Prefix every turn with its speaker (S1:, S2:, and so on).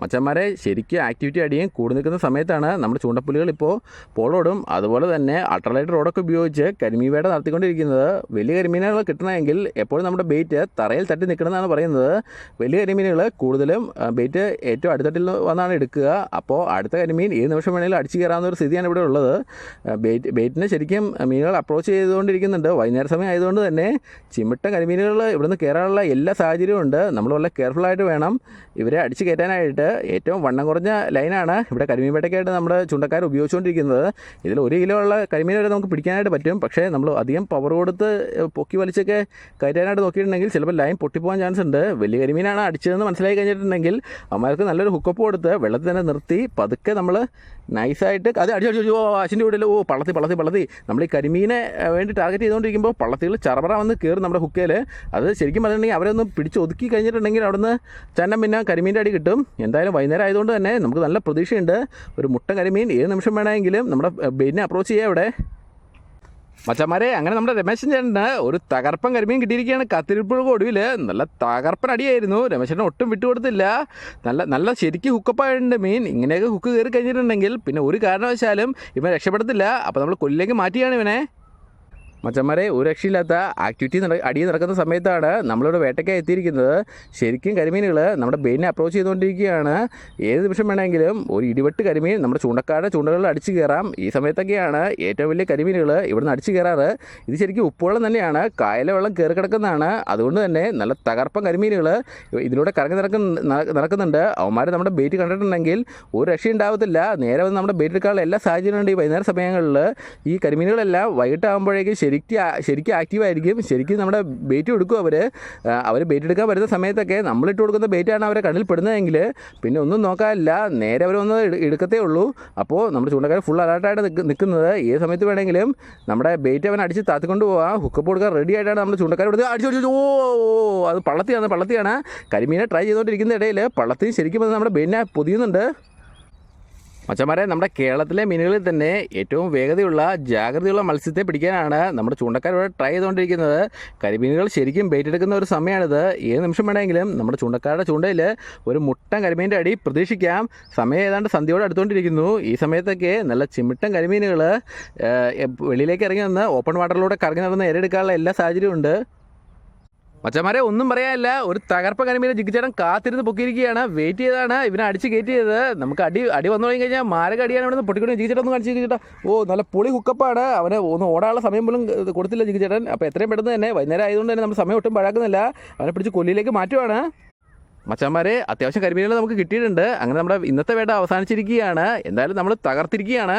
S1: മച്ചന്മാരെ ശരിക്കും ആക്ടിവിറ്റി അടിയും കൂടി നിൽക്കുന്ന സമയത്താണ് നമ്മുടെ ചൂണ്ടപ്പുലികൾ ഇപ്പോൾ പോളോടും അതുപോലെ തന്നെ അൾട്രലൈറ്റ് റോഡൊക്കെ ഉപയോഗിച്ച് കരിമീൻ വേട നടത്തിക്കൊണ്ടിരിക്കുന്നത്. വലിയ കരിമീനുകൾ കിട്ടണമെങ്കിൽ എപ്പോഴും നമ്മുടെ ബെയ്റ്റ് തറയിൽ തട്ടി നിൽക്കണമെന്നാണ് പറയുന്നത്. വലിയ കരിമീനുകൾ കൂടുതലും ബെയ്റ്റ് ഏറ്റവും അടുത്തട്ടിൽ വന്നാണ് എടുക്കുക. അപ്പോൾ അടുത്ത കരിമീൻ ഏത് നിമിഷം വേണമെങ്കിലും അടിച്ചു കയറാവുന്ന ഒരു സ്ഥിതിയാണ് ഇവിടെ ഉള്ളത്. ബെയ്റ്റ് ബെയ്റ്റിനെ ശരിക്കും മീനുകൾ അപ്രോച്ച് ചെയ്തുകൊണ്ടിരിക്കുന്നുണ്ട്. വൈകുന്നേര സമയം ആയതുകൊണ്ട് തന്നെ ചിമിട്ട കരിമീനുകൾ ഇവിടുന്ന് കയറാനുള്ള എല്ലാ സാഹചര്യവും ഉണ്ട്. നമ്മൾ വളരെ കെയർഫുള്ളായിട്ട് വേണം ഇവരെ അടിച്ചു കയറ്റാനായിട്ട്. ഏറ്റവും വണ്ണം കുറഞ്ഞ ലൈനാണ് ഇവിടെ കരിമീൻ വേട്ടയ്ക്കായിട്ട് നമ്മുടെ ചുണ്ടക്കാർ ഉപയോഗിച്ചുകൊണ്ടിരിക്കുന്നത്. ഇതിൽ ഒരു കിലോ ഉള്ള കരിമീൻ വരെ നമുക്ക് പിടിക്കാനായിട്ട് പറ്റും. പക്ഷേ നമ്മൾ അധികം പവർ കൊടുത്ത് പൊക്കി വലിച്ചൊക്കെ കയറ്റാനായിട്ട് നോക്കിയിട്ടുണ്ടെങ്കിൽ ചിലപ്പോൾ ലൈൻ പൊട്ടിപ്പോകാൻ ചാൻസ് ഉണ്ട്. വലിയ കരിമീനാണ് അടിച്ചതെന്ന് മനസ്സിലായി കഴിഞ്ഞിട്ടുണ്ടെങ്കിൽ അമ്മമാർക്ക് നല്ലൊരു ഹുക്കപ്പ് കൊടുത്ത് വെള്ളത്തിൽ തന്നെ നിർത്തി പതുക്കെ നമ്മൾ നൈസായിട്ട് അത് അടിച്ചു അടിച്ചു ഓ അച്ഛന്റെ വീട്ടിൽ ഓ പള്ളത്തി പള്ളത്തി പള്ളത്തി. നമ്മൾ ഈ കരിമീനെ വേണ്ടി ടാർഗറ്റ് ചെയ്തുകൊണ്ടിരിക്കുമ്പോൾ പള്ളത്തികൾ ചറപറ വന്ന് കയറും നമ്മുടെ ഹുക്കയിൽ അത് ശരിക്കും പറഞ്ഞിട്ടുണ്ടെങ്കിൽ അവരൊന്ന് ഒന്ന് പിടിച്ച് ഒതുക്കി കഴിഞ്ഞിട്ടുണ്ടെങ്കിൽ അവിടുന്ന് ചന്നം പിന്നെ കരിമീന്റെ അടി കിട്ടും. എന്തായാലും വൈകുന്നേരം ആയതുകൊണ്ട് തന്നെ നമുക്ക് നല്ല പ്രതീക്ഷയുണ്ട്. ഒരു മുട്ട കരിമീൻ ഏത് നിമിഷം വേണമെങ്കിലും നമ്മുടെ ബെയിനെ അപ്രോച്ച് ചെയ്യാം ഇവിടെ മച്ചന്മാരെ അങ്ങനെ നമ്മുടെ രമേശൻ ചേട്ടന് ഒരു തകർപ്പൻ കരിമീൻ കിട്ടിയിരിക്കുകയാണ്. കത്തിരിപ്പുഴക്ക് ഒടുവിൽ നല്ല തകർപ്പൻ അടിയായിരുന്നു. രമേശൻ ഒട്ടും വിട്ടുകൊടുത്തില്ല. നല്ല നല്ല ശരിക്കും ഹുക്കപ്പായിട്ടുണ്ട് മീൻ. ഇങ്ങനെയൊക്കെ ഹുക്ക് കയറി കഴിഞ്ഞിട്ടുണ്ടെങ്കിൽ പിന്നെ ഒരു കാരണവശാലും ഇവൻ രക്ഷപ്പെടത്തില്ല. അപ്പോൾ നമ്മൾ കൊല്ലിലേക്ക് മാറ്റിയാണ് ഇവനെ. മച്ചന്മാരെ ഒരു രക്ഷയില്ലാത്ത ആക്ടിവിറ്റി നട അടി നടക്കുന്ന സമയത്താണ് നമ്മളിവിടെ വേട്ടയ്ക്കായി എത്തിയിരിക്കുന്നത്. ശരിക്കും കരിമീനുകൾ നമ്മുടെ ബെയിനെ അപ്രോച്ച് ചെയ്തുകൊണ്ടിരിക്കുകയാണ്. ഏത് നിമിഷം വേണമെങ്കിലും ഒരു ഇടിവെട്ട് കരിമീൻ നമ്മുടെ ചൂണ്ടക്കാരുടെ ചൂണ്ടകളിൽ അടിച്ചു കയറാം. ഈ സമയത്തൊക്കെയാണ് ഏറ്റവും വലിയ കരിമീനുകൾ ഇവിടുന്ന് അടിച്ചു കയറാറ്. ഇത് ശരിക്കും ഉപ്പുവെള്ളം തന്നെയാണ്. കായലെ വെള്ളം കയറി കിടക്കുന്നതാണ്. അതുകൊണ്ട് തന്നെ നല്ല തകർപ്പൻ കരിമീനുകൾ ഇതിലൂടെ കറങ്ങി നടക്കുന്ന നടക്കുന്നുണ്ട്. അവന്മാർ നമ്മുടെ ബെയിറ്റ് കണ്ടിട്ടുണ്ടെങ്കിൽ ഒരു രക്ഷയുണ്ടാവത്തില്ല. നേരെ വന്ന് നമ്മുടെ ബെയിറ്റ് എടുക്കാനുള്ള എല്ലാ സാഹചര്യമുണ്ട് ഈ വൈകുന്നേര സമയങ്ങളിൽ. ഈ കരിമീനുകളെല്ലാം വൈകിട്ടാകുമ്പോഴേക്കും ശരിക്കും ശരിക്കും ആക്റ്റീവ് ആയിരിക്കും. ശരിക്കും നമ്മുടെ ബേറ്റ് കൊടുക്കും അവർ അവർ ബേറ്റ് എടുക്കാൻ വരുന്ന സമയത്തൊക്കെ നമ്മളിട്ട് കൊടുക്കുന്ന ബേറ്റാണ് അവരെ കണ്ണിൽ പെടുന്നതെങ്കിൽ പിന്നെ ഒന്നും നോക്കാനില്ല. നേരെ എടു- എടുക്കത്തേ ഉള്ളൂ. അപ്പോൾ നമ്മുടെ ചൂണ്ടക്കാർ ഫുൾ അലർട്ടായിട്ട് നിൽക്ക് നിൽക്കുന്നത് ഏത് സമയത്ത് വേണമെങ്കിലും നമ്മുടെ ബേറ്റ് അവൻ അടിച്ച് താത്തിക്കൊണ്ട് പോവാം. ഹുക്കപ്പ് കൊടുക്കാൻ റെഡി ആയിട്ടാണ് നമ്മൾ ചൂണ്ടക്കാർ കൊടുത്ത് അടിച്ച് അടിച്ചു ഓ അത് പള്ളത്തിയാണ് പള്ളത്തിയാണ്. കരിമീനെ ട്രൈ ചെയ്തുകൊണ്ടിരിക്കുന്ന ഇടയിൽ പള്ളത്തിൽ ശരിക്കും നമ്മുടെ ബെയിനെ പൊതിയുന്നുണ്ട്. മച്ചന്മാരെ നമ്മുടെ കേരളത്തിലെ മീനുകളിൽ തന്നെ ഏറ്റവും വേഗതയുള്ള ജാഗ്രതയുള്ള മത്സ്യത്തെ പിടിക്കാനാണ് നമ്മുടെ ചൂണ്ടക്കാരോട് ട്രൈ ചെയ്തുകൊണ്ടിരിക്കുന്നത്. കരിമീനുകൾ ശരിക്കും ബേറ്റെടുക്കുന്ന ഒരു സമയമാണിത്. ഏത് നിമിഷം വേണമെങ്കിലും നമ്മുടെ ചൂണ്ടക്കാരുടെ ചൂണ്ടയിൽ ഒരു മുട്ടൻ കരിമീന്റെ അടി പ്രതീക്ഷിക്കാം. സമയം ഏതാണ്ട് സന്ധ്യയോട് അടുത്തുകൊണ്ടിരിക്കുന്നു. ഈ സമയത്തൊക്കെ നല്ല ചിമിട്ടൻ കരിമീനുകൾ വെളിയിലേക്ക് ഇറങ്ങി വന്ന് ഓപ്പൺ വാട്ടറിലൂടെ കറങ്ങി നടന്ന് ഇരയെടുക്കാനുള്ള എല്ലാ സാഹചര്യവും ഉണ്ട്. മച്ചന്മാരെ ഒന്നും പറയാനില്ല. ഒരു തകർപ്പ കരിമീനെ ജിഗിച്ചേട്ടൻ കാത്തിരുന്ന് പൊക്കിയിരിക്കുകയാണ്. വെയിറ്റ് ചെയ്താണ് ഇവനെ അടിച്ച് കയറ്റി ചെയ്തത്. നമുക്ക് അടി അടി വന്നു തുടങ്ങി കഴിഞ്ഞാൽ മാരക അടിയാണ് ഇവിടെ നിന്ന് പൊട്ടിക്കൊണ്ട് ജിഗിച്ചേട്ടൻ ഒന്ന് കാണിച്ച് ജിഗിച്ചേട്ടാ ഓ നല്ല പൊളി ഹുക്കപ്പാണ് അവനെ ഒന്ന് ഓടാനുള്ള സമയം പോലും കൊടുത്തില്ല ജിഗിച്ചേട്ടൻ അപ്പോൾ എത്രയും പെട്ടെന്ന് തന്നെ വൈകുന്നേരം ആയതുകൊണ്ട് തന്നെ നമ്മൾ സമയം ഒട്ടും പഴാക്കുന്നില്ല. അവനെ പിടിച്ച് കൊല്ലിയിലേക്ക് മാറ്റുവാണ്. മച്ചന്മാരെ അത്യാവശ്യം കരിമീനുകൾ നമുക്ക് കിട്ടിയിട്ടുണ്ട്. അങ്ങനെ നമ്മുടെ ഇന്നത്തെ വേട്ട അവസാനിച്ചിരിക്കുകയാണ്. എന്തായാലും നമ്മൾ തകർത്തിരിക്കുകയാണ്.